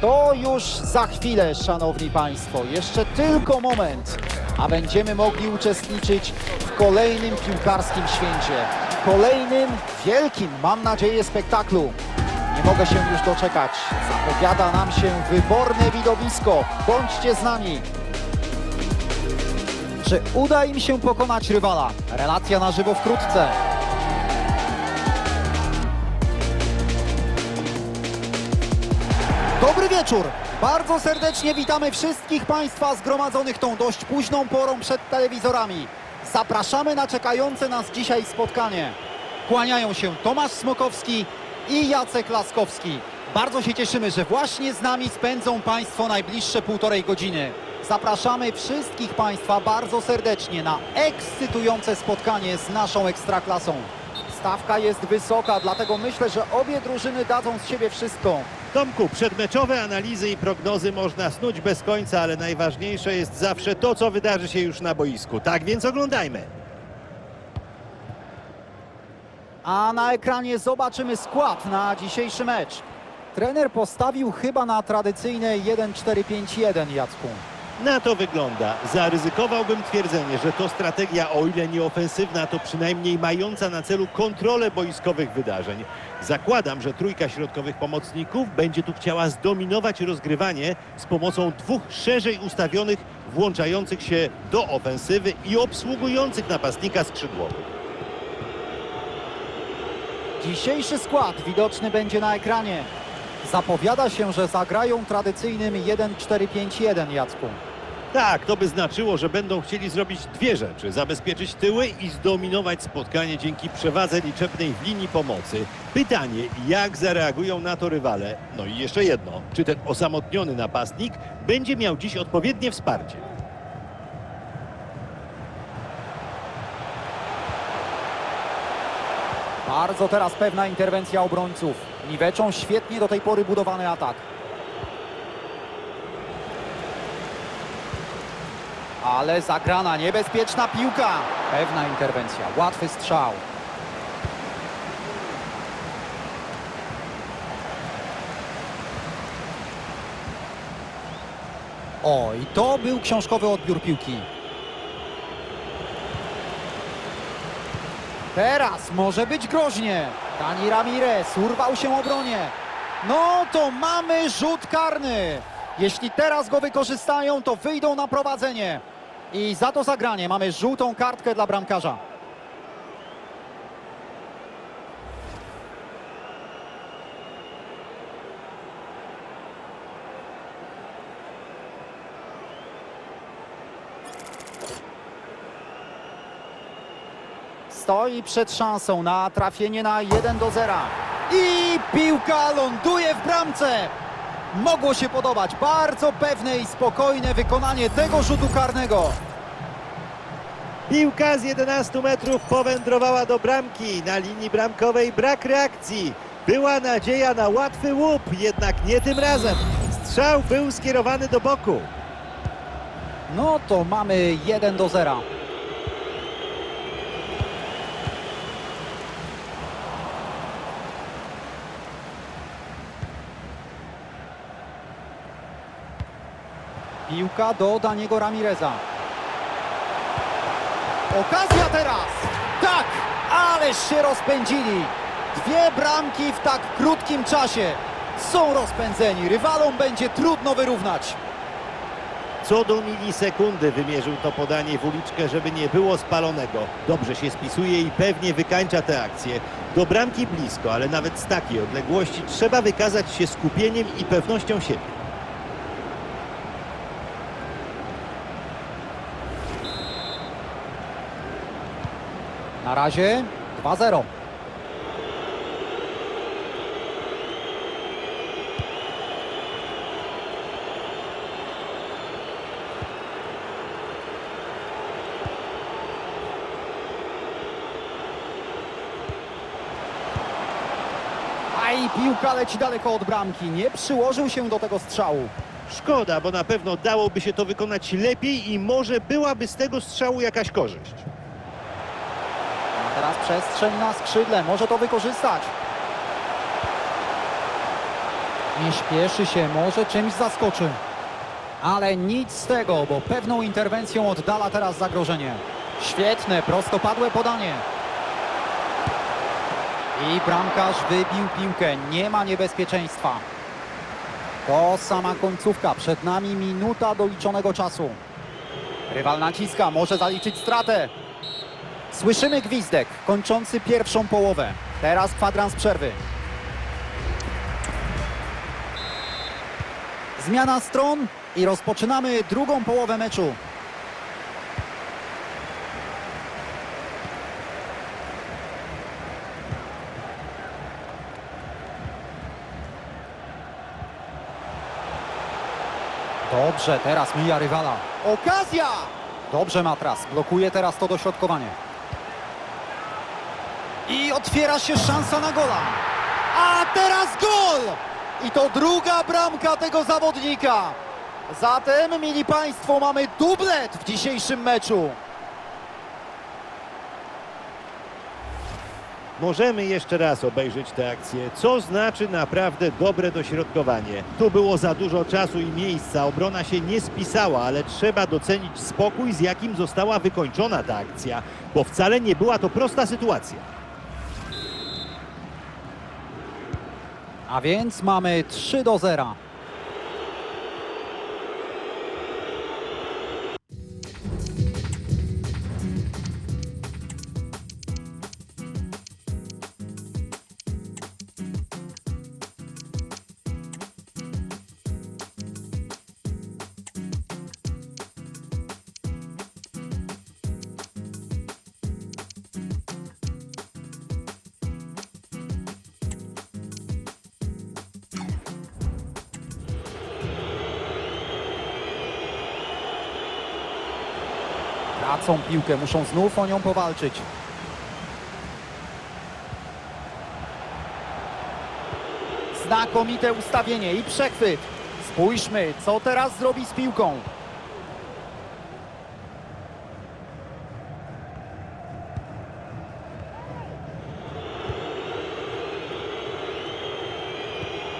To już za chwilę, szanowni państwo. Jeszcze tylko moment, a będziemy mogli uczestniczyć w kolejnym piłkarskim święcie. Kolejnym wielkim, mam nadzieję, spektaklu. Nie mogę się już doczekać. Zapowiada nam się wyborne widowisko. Bądźcie z nami. Czy uda im się pokonać rywala? Relacja na żywo wkrótce. Dobry wieczór! Bardzo serdecznie witamy wszystkich Państwa zgromadzonych tą dość późną porą przed telewizorami. Zapraszamy na czekające nas dzisiaj spotkanie. Kłaniają się Tomasz Smokowski i Jacek Laskowski. Bardzo się cieszymy, że właśnie z nami spędzą Państwo najbliższe półtorej godziny. Zapraszamy wszystkich Państwa bardzo serdecznie na ekscytujące spotkanie z naszą Ekstraklasą. Stawka jest wysoka, dlatego myślę, że obie drużyny dadzą z siebie wszystko. Tomku, przedmeczowe analizy i prognozy można snuć bez końca, ale najważniejsze jest zawsze to, co wydarzy się już na boisku. Tak więc oglądajmy. A na ekranie zobaczymy skład na dzisiejszy mecz. Trener postawił chyba na tradycyjne 1-4-5-1, Jacku. Na to wygląda. Zaryzykowałbym twierdzenie, że to strategia, o ile nie ofensywna, to przynajmniej mająca na celu kontrolę boiskowych wydarzeń. Zakładam, że trójka środkowych pomocników będzie tu chciała zdominować rozgrywanie z pomocą dwóch szerzej ustawionych, włączających się do ofensywy i obsługujących napastnika skrzydłowych. Dzisiejszy skład widoczny będzie na ekranie. Zapowiada się, że zagrają tradycyjnym 1-4-5-1, Jacku. Tak, to by znaczyło, że będą chcieli zrobić dwie rzeczy. Zabezpieczyć tyły i zdominować spotkanie dzięki przewadze liczebnej w linii pomocy. Pytanie, jak zareagują na to rywale? No i jeszcze jedno, czy ten osamotniony napastnik będzie miał dziś odpowiednie wsparcie? Bardzo teraz pewna interwencja obrońców. Niweczą świetnie do tej pory budowany atak. Ale zagrana, niebezpieczna piłka. Pewna interwencja, łatwy strzał. O, i to był książkowy odbiór piłki. Teraz może być groźnie. Dani Ramirez urwał się obronie. No to mamy rzut karny. Jeśli teraz go wykorzystają, to wyjdą na prowadzenie. I za to zagranie mamy żółtą kartkę dla bramkarza. Stoi przed szansą na trafienie na 1 do 0. I piłka ląduje w bramce. Mogło się podobać. Bardzo pewne i spokojne wykonanie tego rzutu karnego. Piłka z 11 metrów powędrowała do bramki. Na linii bramkowej brak reakcji. Była nadzieja na łatwy łup, jednak nie tym razem. Strzał był skierowany do boku. No to mamy 1 do 0. Piłka do Daniego Ramireza. Okazja teraz! Tak! Ależ się rozpędzili! Dwie bramki w tak krótkim czasie. Są rozpędzeni. Rywalom będzie trudno wyrównać. Co do milisekundy wymierzył to podanie w uliczkę, żeby nie było spalonego. Dobrze się spisuje i pewnie wykańcza tę akcję. Do bramki blisko, ale nawet z takiej odległości trzeba wykazać się skupieniem i pewnością siebie. Na razie 2-0. A i piłka leci daleko od bramki. Nie przyłożył się do tego strzału. Szkoda, bo na pewno dałoby się to wykonać lepiej i może byłaby z tego strzału jakaś korzyść. Przestrzeń na skrzydle. Może to wykorzystać. Nie śpieszy się, może czymś zaskoczy. Ale nic z tego, bo pewną interwencją oddala teraz zagrożenie. Świetne, prostopadłe podanie. I bramkarz wybił piłkę, nie ma niebezpieczeństwa. To sama końcówka, przed nami minuta doliczonego czasu. Rywal naciska, może zaliczyć stratę. Słyszymy gwizdek kończący pierwszą połowę. Teraz kwadrans przerwy. Zmiana stron i rozpoczynamy drugą połowę meczu. Dobrze, teraz mija rywala. Okazja! Dobrze Matras, blokuje teraz to dośrodkowanie. I otwiera się szansa na gola. A teraz gol! I to druga bramka tego zawodnika. Zatem, mili Państwo, mamy dublet w dzisiejszym meczu. Możemy jeszcze raz obejrzeć tę akcję. Co znaczy naprawdę dobre dośrodkowanie? Tu było za dużo czasu i miejsca, obrona się nie spisała, ale trzeba docenić spokój, z jakim została wykończona ta akcja, bo wcale nie była to prosta sytuacja. A więc mamy 3 do 0. Tracą piłkę, muszą znów o nią powalczyć. Znakomite ustawienie i przechwyt. Spójrzmy, co teraz zrobi z piłką.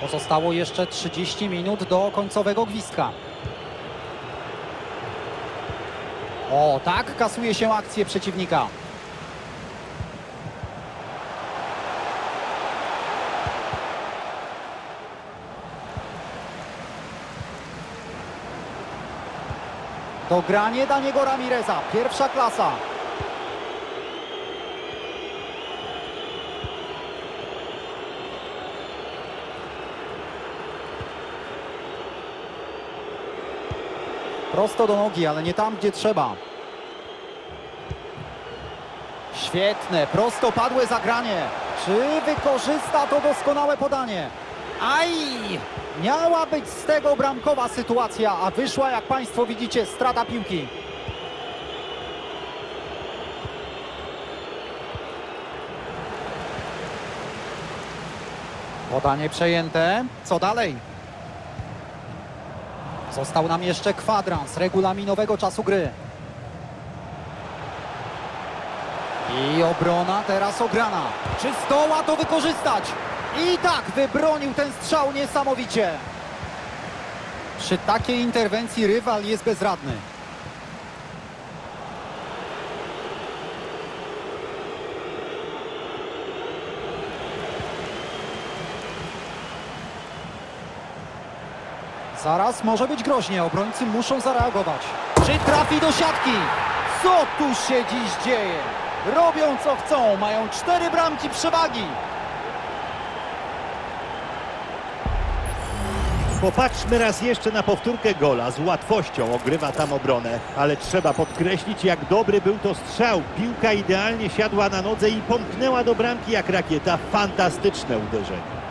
Pozostało jeszcze 30 minut do końcowego gwizdka. O, tak kasuje się akcję przeciwnika. Dogranie Daniego Ramireza, pierwsza klasa. Prosto do nogi, ale nie tam, gdzie trzeba. Świetne, prostopadłe zagranie. Czy wykorzysta to doskonałe podanie? Aj! Miała być z tego bramkowa sytuacja, a wyszła, jak Państwo widzicie, strata piłki. Podanie przejęte. Co dalej? Został nam jeszcze kwadrans regulaminowego czasu gry. I obrona teraz ograna. Czy zdoła to wykorzystać? I tak wybronił ten strzał niesamowicie. Przy takiej interwencji rywal jest bezradny. Zaraz może być groźnie, obrońcy muszą zareagować. Czy trafi do siatki? Co tu się dziś dzieje? Robią co chcą, mają cztery bramki przewagi. Popatrzmy raz jeszcze na powtórkę gola. Z łatwością ogrywa tam obronę, ale trzeba podkreślić, jak dobry był to strzał. Piłka idealnie siadła na nodze i pomknęła do bramki jak rakieta. Fantastyczne uderzenie.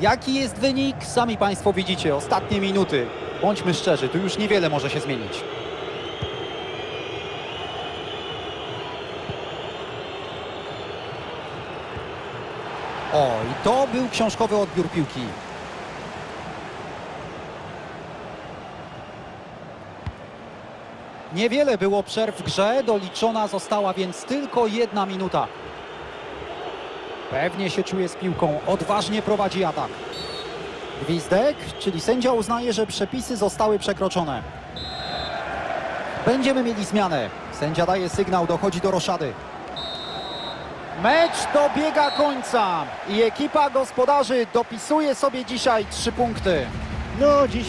Jaki jest wynik? Sami Państwo widzicie, ostatnie minuty. Bądźmy szczerzy, tu już niewiele może się zmienić. O, i to był książkowy odbiór piłki. Niewiele było przerw w grze, doliczona została więc tylko jedna minuta. Pewnie się czuje z piłką, odważnie prowadzi atak. Gwizdek, czyli sędzia uznaje, że przepisy zostały przekroczone. Będziemy mieli zmianę. Sędzia daje sygnał, dochodzi do roszady. Mecz dobiega końca i ekipa gospodarzy dopisuje sobie dzisiaj trzy punkty. No, dziś